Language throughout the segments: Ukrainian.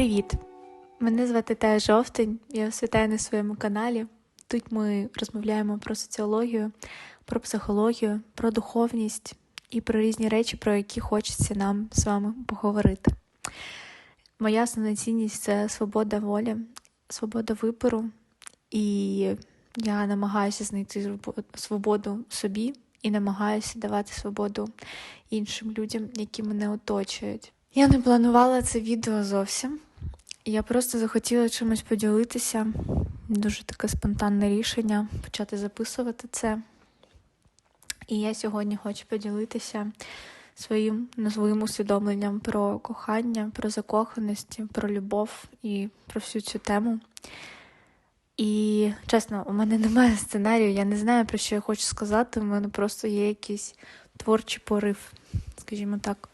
Привіт! Мене звати Тая Жовтень, я вас вітаю на своєму каналі. Тут ми розмовляємо про соціологію, про психологію, про духовність і про різні речі, про які хочеться нам з вами поговорити. Моя основна цінність це свобода волі, свобода вибору, і я намагаюся знайти свободу собі і намагаюся давати свободу іншим людям, які мене оточують. Я не планувала це відео зовсім. Я просто захотіла чимось поділитися. Дуже таке спонтанне рішення почати записувати це. І я сьогодні хочу поділитися своїм новим усвідомленням про кохання, про закоханість, про любов і про всю цю тему. І чесно, у мене немає сценарію, я не знаю, про що я хочу сказати. У мене просто є якийсь творчий порив, скажімо так,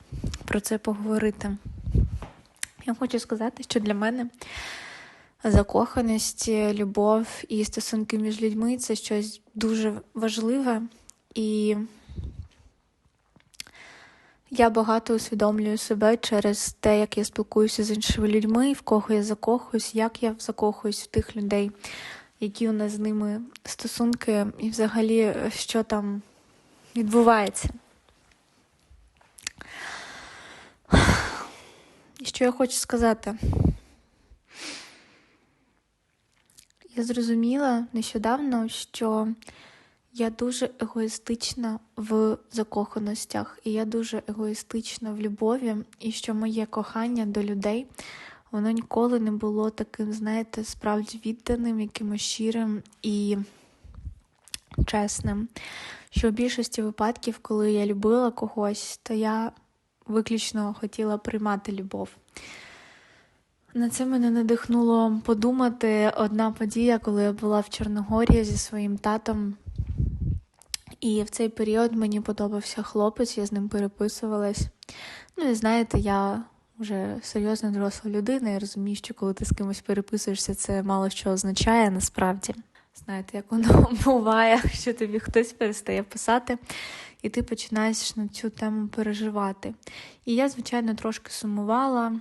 про це поговорити. Я хочу сказати, що для мене закоханість, любов і стосунки між людьми це щось дуже важливе. І я багато усвідомлюю себе через те, як я спілкуюся з іншими людьми, в кого я закохуюсь, як я закохуюсь в тих людей, які у нас з ними стосунки, і взагалі, що там відбувається. Що я хочу сказати? Я зрозуміла нещодавно, що я дуже егоїстична в закоханостях, і я дуже егоїстична в любові, і що моє кохання до людей воно ніколи не було таким, знаєте, справді відданим, якимось щирим і чесним. Що в більшості випадків, коли я любила когось, то я виключно хотіла приймати любов. На це мене надихнуло подумати одна подія, коли я була в Чорногорії зі своїм татом. І в цей період мені подобався хлопець, я з ним переписувалась. Ну, і знаєте, я вже серйозна доросла людина, і розумію, що коли ти з кимось переписуєшся, це мало що означає насправді. Знаєте, як воно буває, що тобі хтось перестає писати, і ти починаєш на цю тему переживати. І я, звичайно, трошки сумувала,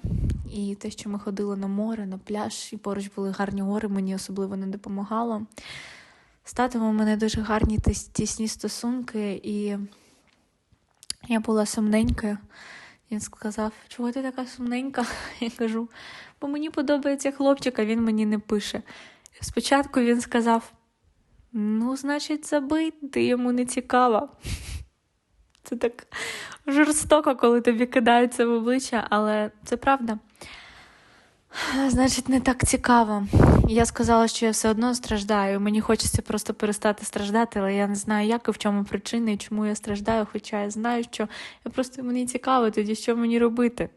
і те, що ми ходили на море, на пляж, і поруч були гарні гори, мені особливо не допомагало. З татом у мене дуже гарні тісні стосунки, і я була сумненькою. Він сказав, чого ти така сумненька? Я кажу, бо мені подобається хлопчик, а він мені не пише. Спочатку він сказав: ну, значить, забий, ти йому не цікава. Це так жорстоко, коли тобі кидаються в обличчя, але це правда. Значить, не так цікаво. Я сказала, що я все одно страждаю. Мені хочеться просто перестати страждати, але я не знаю, як і в чому причина і чому я страждаю, хоча я знаю, що я просто мені цікаво, тоді що мені робити.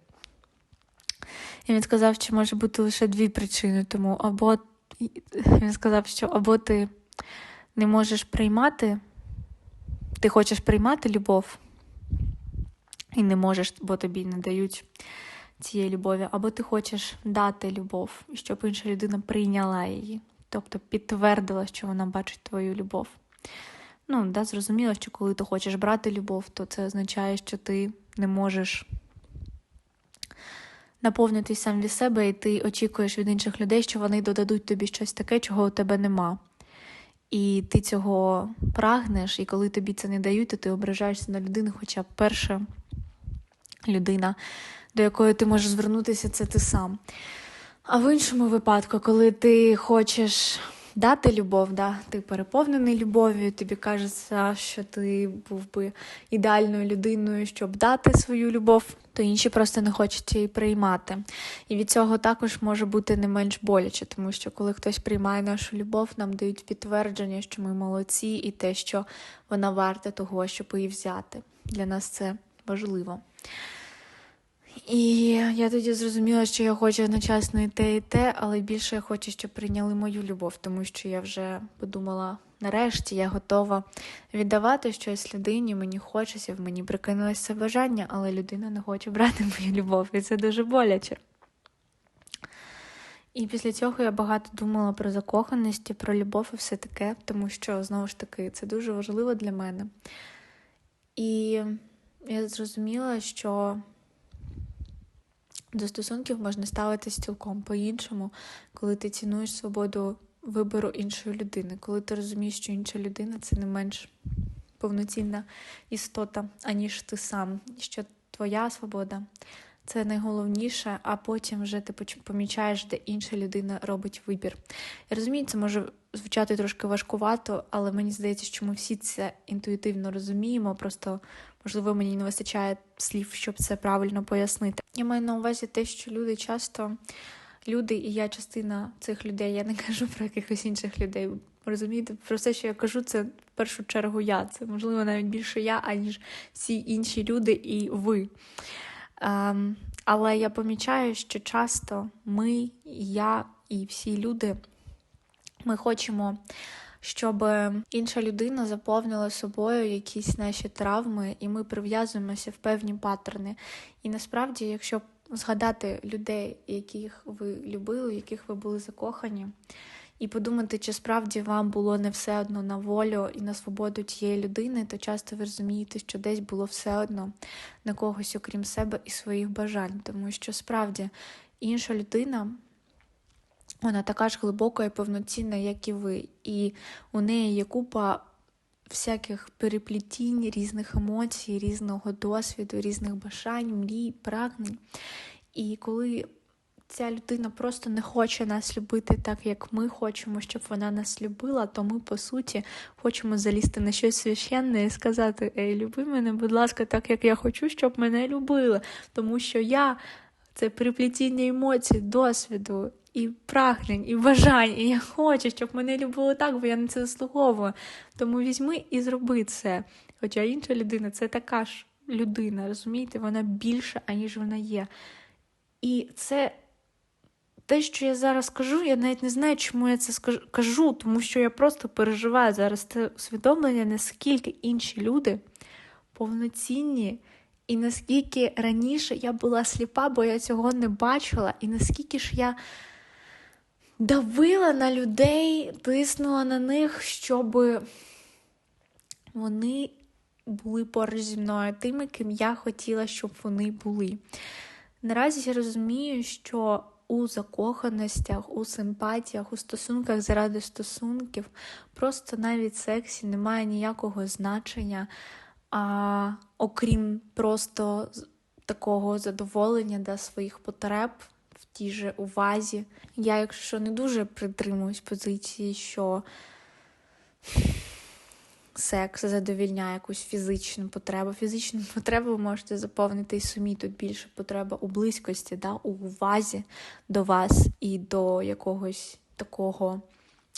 І він сказав, що може бути лише дві причини. Тому або він сказав, що або ти не можеш приймати, ти хочеш приймати любов і не можеш, бо тобі не дають цієї любові, або ти хочеш дати любов, щоб інша людина прийняла її, тобто підтвердила, що вона бачить твою любов. Ну, да, зрозуміло, що коли ти хочеш брати любов, то це означає, що ти не можеш наповнитись сам від себе, і ти очікуєш від інших людей, що вони додадуть тобі щось таке, чого у тебе нема. І ти цього прагнеш, і коли тобі це не дають, то ти ображаєшся на людину, хоча перша людина до якої ти можеш звернутися, це ти сам. А в іншому випадку, коли ти хочеш дати любов, да, ти переповнений любов'ю, тобі кажеться, що ти був би ідеальною людиною, щоб дати свою любов, то інші просто не хочуть її приймати. І від цього також може бути не менш боляче, тому що коли хтось приймає нашу любов, нам дають підтвердження, що ми молодці, і те, що вона варта того, щоб її взяти. Для нас це важливо. І я тоді зрозуміла, що я хочу одночасно і те, і те, але більше я хочу, щоб прийняли мою любов, тому що я вже подумала, нарешті я готова віддавати щось людині, мені хочеться, в мені прикинулося це бажання, але людина не хоче брати мою любов, і це дуже боляче. І після цього я багато думала про закоханість, про любов і все таке, тому що, знову ж таки, це дуже важливо для мене. І я зрозуміла, що До стосунків можна ставитись цілком по-іншому, коли ти цінуєш свободу вибору іншої людини, коли ти розумієш, що інша людина це не менш повноцінна істота, аніж ти сам, що твоя свобода це найголовніше, а потім вже ти помічаєш, де інша людина робить вибір. Я розумію, це може звучати трошки важкувато, але мені здається, що ми всі це інтуїтивно розуміємо. Просто, можливо, мені не вистачає слів, щоб це правильно пояснити. Я маю на увазі те, що люди часто, люди, і я частина цих людей, я не кажу про якихось інших людей. Розумієте, про все, що я кажу, це в першу чергу я. Це можливо навіть більше я, аніж всі інші люди і ви. Ем, але я помічаю, що часто ми, я і всі люди, ми хочемо, щоб інша людина заповнила собою якісь наші травми, і ми прив'язуємося в певні паттерни. І насправді, якщо згадати людей, яких ви любили, яких ви були закохані і подумати, чи справді вам було не все одно на волю і на свободу тієї людини, то часто ви розумієте, що десь було все одно на когось, окрім себе і своїх бажань, тому що справді інша людина. Вона така ж глибока і повноцінна, як і ви, і у неї є купа всяких переплітінь, різних емоцій, різного досвіду, різних бажань, мрій, прагнень. І коли ця людина просто не хоче нас любити так, як ми хочемо, щоб вона нас любила, то ми, по суті, хочемо залізти на щось священне і сказати: Ей, люби мене, будь ласка, так як я хочу, щоб мене любили. Тому що я це приплітіння емоцій, досвіду. І прагнень, і бажань, і я хочу, щоб мене любили так, бо я на це заслуговую. Тому візьми і зроби це. Хоча інша людина це така ж людина, розумієте, вона більша, аніж вона є. І це те, що я зараз кажу, я навіть не знаю, чому я це кажу, тому що я просто переживаю зараз це усвідомлення, наскільки інші люди повноцінні, і наскільки раніше я була сліпа, бо я цього не бачила, і наскільки ж я давила на людей, тиснула на них, щоб вони були поруч зі мною тими, ким я хотіла, щоб вони були. Наразі я розумію, що у закоханостях, у симпатіях, у стосунках заради стосунків, просто навіть сексі немає ніякого значення, а, окрім просто такого задоволення да, своїх потреб в тій же увазі. Я, якщо не дуже притримуюсь позиції, що секс задовільняє якусь фізичну потребу. Фізичну потребу ви можете заповнити і самі. Тут більше потреба у близькості, да, у увазі до вас і до якогось такого,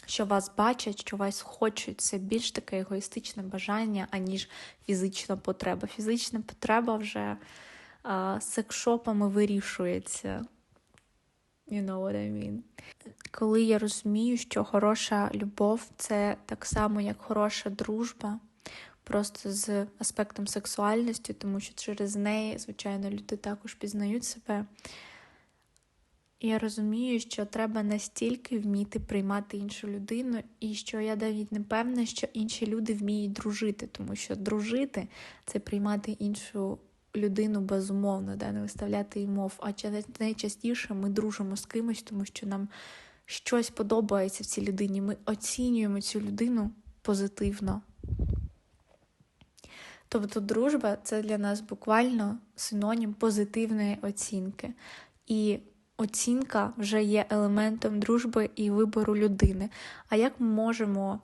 що вас бачать, що вас хочуть. Це більш таке егоїстичне бажання, аніж фізична потреба. Фізична потреба вже а, секшопами вирішується. You know what I mean. Коли я розумію, що хороша любов це так само, як хороша дружба, просто з аспектом сексуальності, тому що через неї, звичайно, люди також пізнають себе. я розумію, що треба настільки вміти приймати іншу людину, і що я навіть не певна, що інші люди вміють дружити, тому що дружити це приймати іншу людину безумовно, да, не виставляти їй мов. А найчастіше ми дружимо з кимось, тому що нам щось подобається в цій людині. Ми оцінюємо цю людину позитивно. Тобто, дружба це для нас буквально синонім позитивної оцінки. І оцінка вже є елементом дружби і вибору людини. А як ми можемо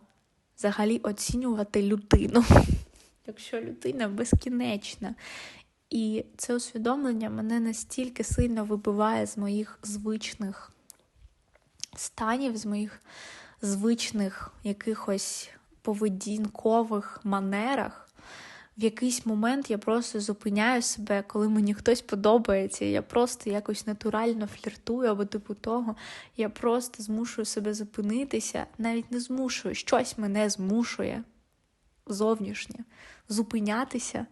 взагалі оцінювати людину? Якщо людина безкінечна, і це усвідомлення мене настільки сильно вибиває з моїх звичних станів, з моїх звичних якихось поведінкових манерах. В якийсь момент я просто зупиняю себе, коли мені хтось подобається. Я просто якось натурально фліртую або типу того. Я просто змушую себе зупинитися, навіть не змушую, щось мене змушує зовнішнє зупинятися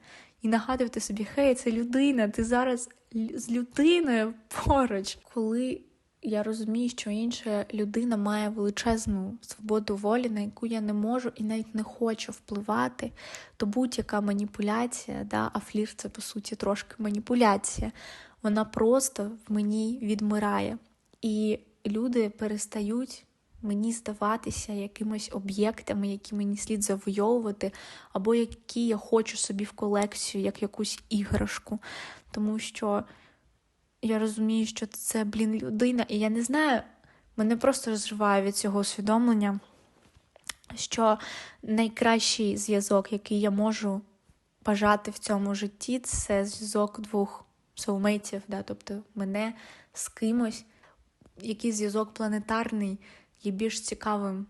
і нагадувати собі, хей, це людина, ти зараз з людиною поруч. Коли я розумію, що інша людина має величезну свободу волі, на яку я не можу і навіть не хочу впливати, то будь-яка маніпуляція, да, а флір це по суті трошки маніпуляція. вона просто в мені відмирає. І люди перестають мені здаватися якимось об'єктами, які мені слід завойовувати, або які я хочу собі в колекцію, як якусь іграшку. Тому що я розумію, що це, блін, людина, і я не знаю, мене просто розриває від цього усвідомлення, що найкращий зв'язок, який я можу бажати в цьому житті, це зв'язок двох соулмейтів, да, тобто мене з кимось, який зв'язок планетарний є більш цікавим,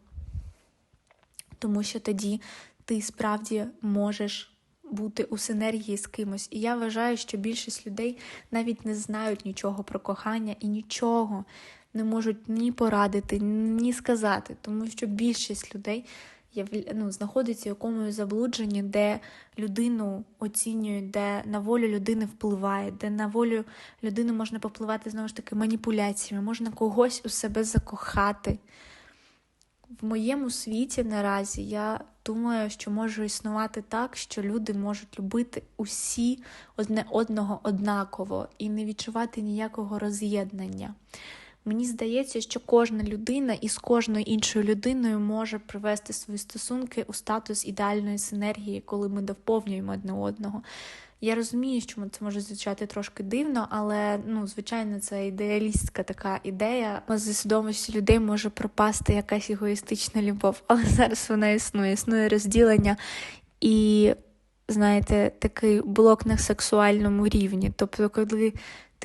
тому що тоді ти справді можеш бути у синергії з кимось. І я вважаю, що більшість людей навіть не знають нічого про кохання і нічого не можуть ні порадити, ні сказати, тому що більшість людей ну, знаходиться в якомусь заблудженні, де людину оцінюють, де на волю людини впливає, де на волю людини можна попливати знову ж таки маніпуляціями, можна когось у себе закохати. В моєму світі наразі я думаю, що може існувати так, що люди можуть любити усі одне одного однаково і не відчувати ніякого роз'єднання. Мені здається, що кожна людина із кожною іншою людиною може привести свої стосунки у статус ідеальної синергії, коли ми доповнюємо одне одного. Я розумію, що це може звучати трошки дивно, але ну, звичайно, це ідеалістська така ідея. З свідомості людей може пропасти якась егоїстична любов, але зараз вона існує, існує розділення і, знаєте, такий блок на сексуальному рівні. Тобто, коли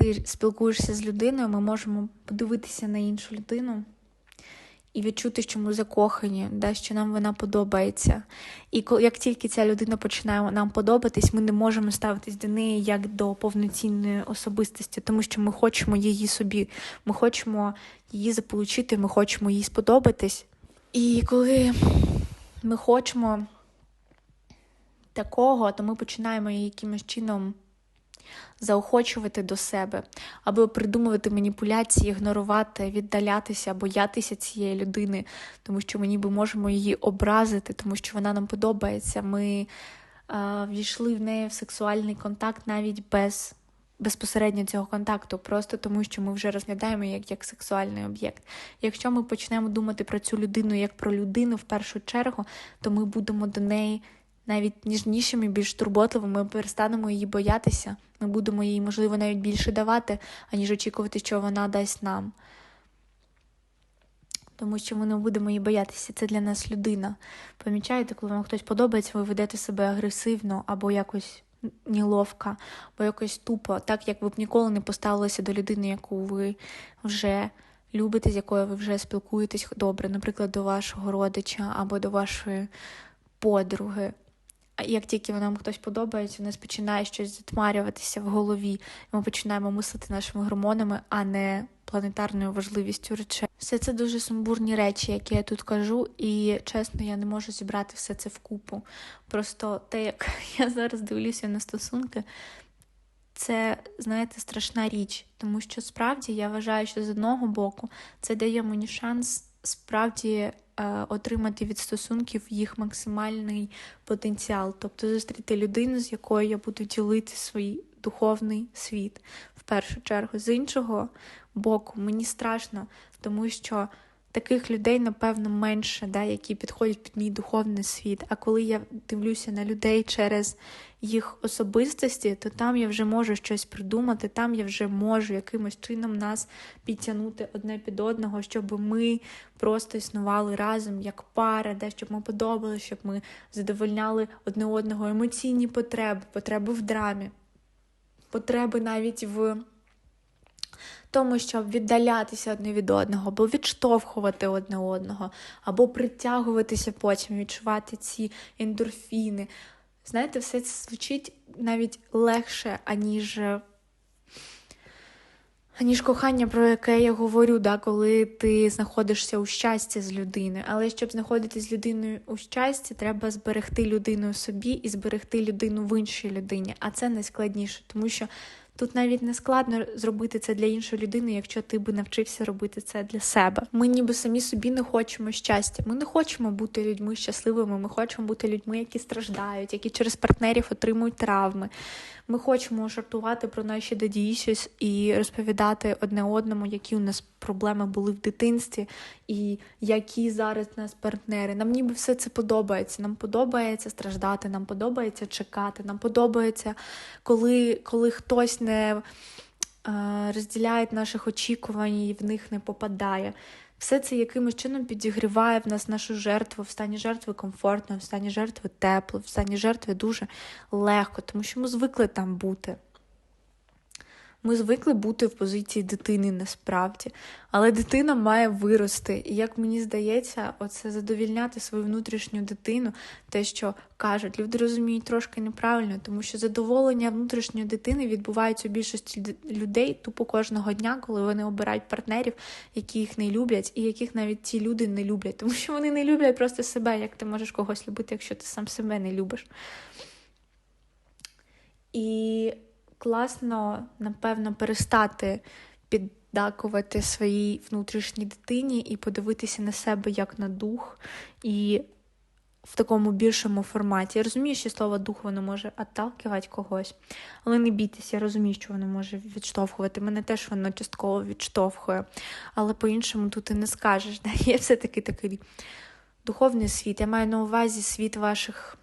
ти спілкуєшся з людиною, ми можемо подивитися на іншу людину і відчути, що ми закохані, да, що нам вона подобається. І як тільки ця людина починає нам подобатись, ми не можемо ставитись до неї як до повноцінної особистості, тому що ми хочемо її собі, ми хочемо її заполучити, ми хочемо їй сподобатись. І коли ми хочемо такого, то ми починаємо її якимось чином заохочувати до себе, або придумувати маніпуляції, ігнорувати, віддалятися, боятися цієї людини, тому що ми ніби можемо її образити, тому що вона нам подобається. Ми е, війшли в неї в сексуальний контакт навіть без. Безпосередньо цього контакту, просто тому що ми вже розглядаємо як як сексуальний об'єкт. Якщо ми почнемо думати про цю людину як про людину в першу чергу, то ми будемо до неї навіть ніжнішими, більш турботливими, ми перестанемо її боятися, ми будемо їй, можливо, навіть більше давати, аніж очікувати, що вона дасть нам. Тому що ми не будемо її боятися, це для нас людина. Помічаєте, коли вам хтось подобається, ви ведете себе агресивно або якось неловко, або якось тупо, так як ви б ніколи не поставилися до людини, яку ви вже любите, з якою ви вже спілкуєтесь добре, наприклад, до вашого родича або до вашої подруги як тільки нам хтось подобається, у нас починає щось затмарюватися в голові, і ми починаємо мислити нашими гормонами, а не планетарною важливістю речей. Все це дуже сумбурні речі, які я тут кажу, і чесно, я не можу зібрати все це вкупу. Просто те, як я зараз дивлюся на стосунки, це, знаєте, страшна річ, тому що справді я вважаю, що з одного боку це дає мені шанс справді. Е, отримати від стосунків їх максимальний потенціал, тобто зустріти людину, з якою я буду ділити свій духовний світ в першу чергу. З іншого боку, мені страшно, тому що таких людей, напевно, менше, да, які підходять під мій духовний світ. А коли я дивлюся на людей через їх особистості, то там я вже можу щось придумати, там я вже можу якимось чином нас підтягнути одне під одного, щоб ми просто існували разом як пара, де щоб ми подобалися, щоб ми задовольняли одне одного емоційні потреби, потреби в драмі, потреби навіть в тому, щоб віддалятися одне від одного, або відштовхувати одне одного, або притягуватися потім, відчувати ці ендорфіни. Знаєте, все це звучить навіть легше, аніж аніж кохання, про яке я говорю, да, коли ти знаходишся у щасті з людиною. Але щоб знаходитися з людиною у щасті, треба зберегти людину собі і зберегти людину в іншій людині. А це найскладніше, тому що Тут навіть не складно зробити це для іншої людини, якщо ти би навчився робити це для себе. Ми ніби самі собі не хочемо щастя. Ми не хочемо бути людьми щасливими. Ми хочемо бути людьми, які страждають, які через партнерів отримують травми. Ми хочемо жартувати про наші дадіщось і розповідати одне одному, які у нас проблеми були в дитинстві, і які зараз у нас партнери. Нам ніби все це подобається. Нам подобається страждати, нам подобається чекати, нам подобається, коли, коли хтось не е, розділяє наших очікувань і в них не попадає. Все це якимось чином підігріває в нас нашу жертву, в стані жертви комфортно, в стані жертви тепло, в стані жертви дуже легко, тому що ми звикли там бути. Ми звикли бути в позиції дитини насправді, але дитина має вирости. І як мені здається, оце задовільняти свою внутрішню дитину, те, що кажуть, люди розуміють трошки неправильно, тому що задоволення внутрішньої дитини відбувається у більшості людей тупо кожного дня, коли вони обирають партнерів, які їх не люблять, і яких навіть ці люди не люблять, тому що вони не люблять просто себе. Як ти можеш когось любити, якщо ти сам себе не любиш? І класно, напевно, перестати піддакувати своїй внутрішній дитині і подивитися на себе як на дух, і в такому більшому форматі. Я розумію, що слово дух воно може отталкивати когось, але не бійтеся, я розумію, що воно може відштовхувати. Мене теж воно частково відштовхує, але по-іншому тут і не скажеш. Є все-таки такий духовний світ. Я маю на увазі світ ваших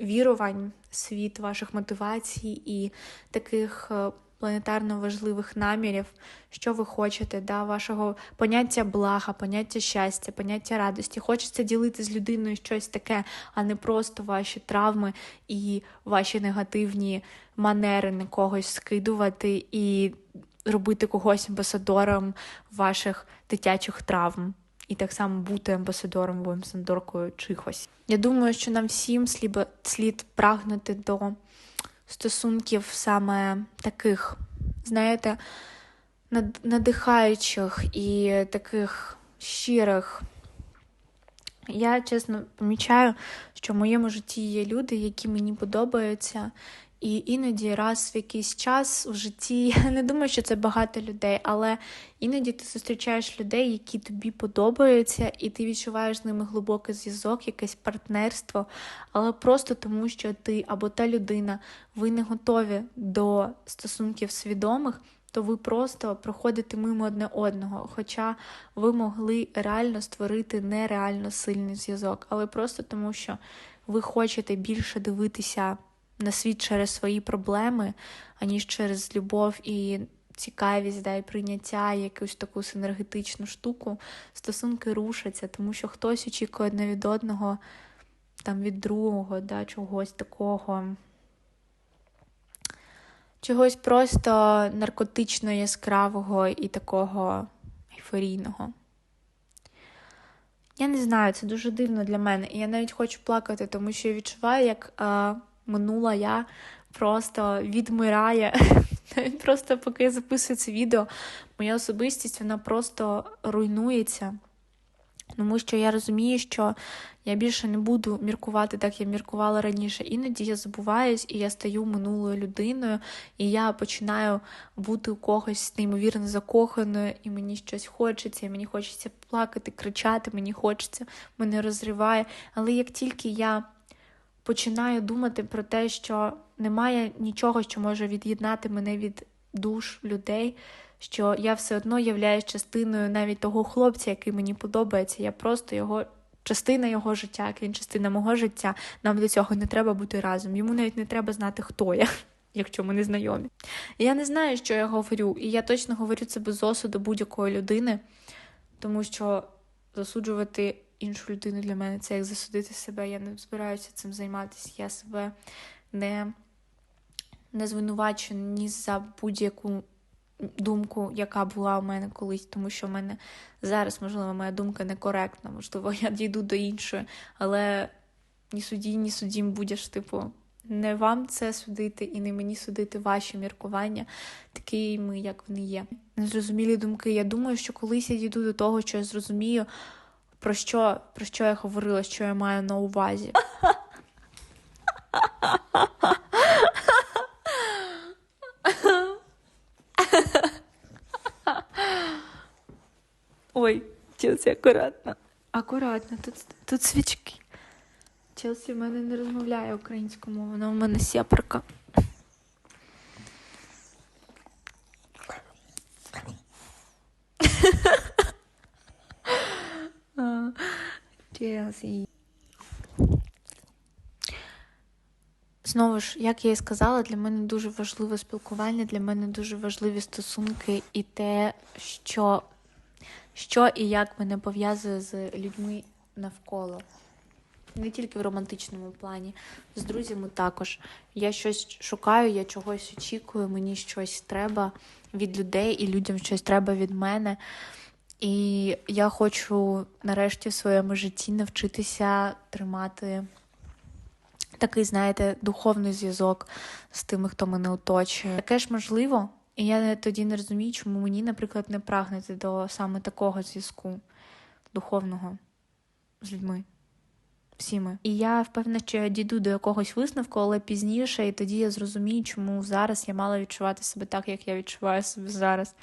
вірувань, світ ваших мотивацій і таких е, планетарно важливих намірів, що ви хочете, да, вашого поняття блага, поняття щастя, поняття радості. Хочеться ділити з людиною щось таке, а не просто ваші травми і ваші негативні манери на когось скидувати і робити когось амбасадором ваших дитячих травм і так само бути амбасадором або амбасадоркою чихось. Я думаю, що нам всім слід, слід прагнути до стосунків саме таких, знаєте, надихаючих і таких щирих. Я чесно помічаю, що в моєму житті є люди, які мені подобаються, і іноді раз в якийсь час у житті, я не думаю, що це багато людей, але іноді ти зустрічаєш людей, які тобі подобаються, і ти відчуваєш з ними глибокий зв'язок, якесь партнерство, але просто тому, що ти або та людина, ви не готові до стосунків свідомих. То ви просто проходите мимо одне одного, хоча ви могли реально створити нереально сильний зв'язок, але просто тому, що ви хочете більше дивитися на світ через свої проблеми, аніж через любов і цікавість, да, і прийняття, якусь таку синергетичну штуку, стосунки рушаться, тому що хтось очікує одне від одного, там від другого, да, чогось такого. Чогось просто наркотично яскравого і такого ейфорійного. Я не знаю, це дуже дивно для мене. І я навіть хочу плакати, тому що я відчуваю, як а, минула я просто відмирає. Просто поки я записую це відео, моя особистість вона просто руйнується. Тому що я розумію, що я більше не буду міркувати так, я міркувала раніше. Іноді я забуваюсь, і я стаю минулою людиною, і я починаю бути у когось неймовірно закоханою, і мені щось хочеться, і мені хочеться плакати, кричати, мені хочеться, мене розриває. Але як тільки я починаю думати про те, що немає нічого, що може від'єднати мене від душ людей, що я все одно являюсь частиною навіть того хлопця, який мені подобається. Я просто його. Частина його життя, як він частина мого життя, нам до цього не треба бути разом. Йому навіть не треба знати, хто я, якщо ми не знайомі. Я не знаю, що я говорю, і я точно говорю це без осуду будь-якої людини, тому що засуджувати іншу людину для мене це як засудити себе. Я не збираюся цим займатися. Я себе не не звинувачую ні за будь-яку думку, яка була у мене колись, тому що в мене зараз, можливо, моя думка некоректна, можливо, я дійду до іншої, але ні судді, ні судім будеш, типу. Не вам це судити і не мені судити ваші міркування, такими, як вони є. Незрозумілі думки. Я думаю, що колись я дійду до того, що я зрозумію, про що про що я говорила, що я маю на увазі. Челсі, акуратно. Акуратно, тут, тут свічки. Челсі в мене не розмовляє українською мовою, вона в мене сепарка. А, Челсі. Знову ж, як я і сказала, для мене дуже важливе спілкування, для мене дуже важливі стосунки і те, що, що і як мене пов'язує з людьми навколо. Не тільки в романтичному плані, з друзями також. Я щось шукаю, я чогось очікую, мені щось треба від людей, і людям щось треба від мене. І я хочу нарешті в своєму житті навчитися тримати такий, знаєте, духовний зв'язок з тими, хто мене оточує. Таке ж можливо, і я тоді не розумію, чому мені, наприклад, не прагнути до саме такого зв'язку духовного з людьми. Всіми. І я впевнена, що я дійду до якогось висновку, але пізніше, і тоді я зрозумію, чому зараз я мала відчувати себе так, як я відчуваю себе зараз.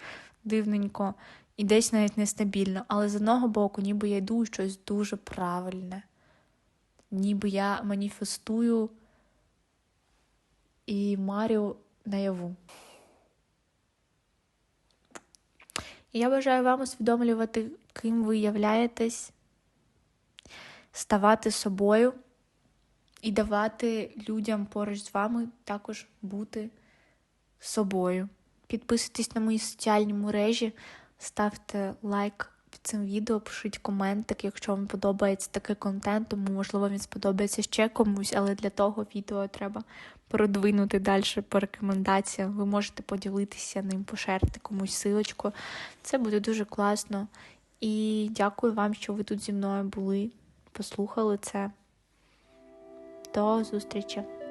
Дивненько і десь навіть нестабільно. Але з одного боку, ніби я йду щось дуже правильне ніби я маніфестую і марю наяву. І я бажаю вам усвідомлювати, ким ви являєтесь, ставати собою і давати людям поруч з вами також бути собою. Підписуйтесь на мої соціальні мережі, ставте лайк цим відео, пишіть коментик, якщо вам подобається такий контент, тому, можливо, він сподобається ще комусь, але для того відео треба продвинути далі по рекомендаціям. Ви можете поділитися ним, пошерити комусь силочку. Це буде дуже класно. І дякую вам, що ви тут зі мною були, послухали це. До зустрічі!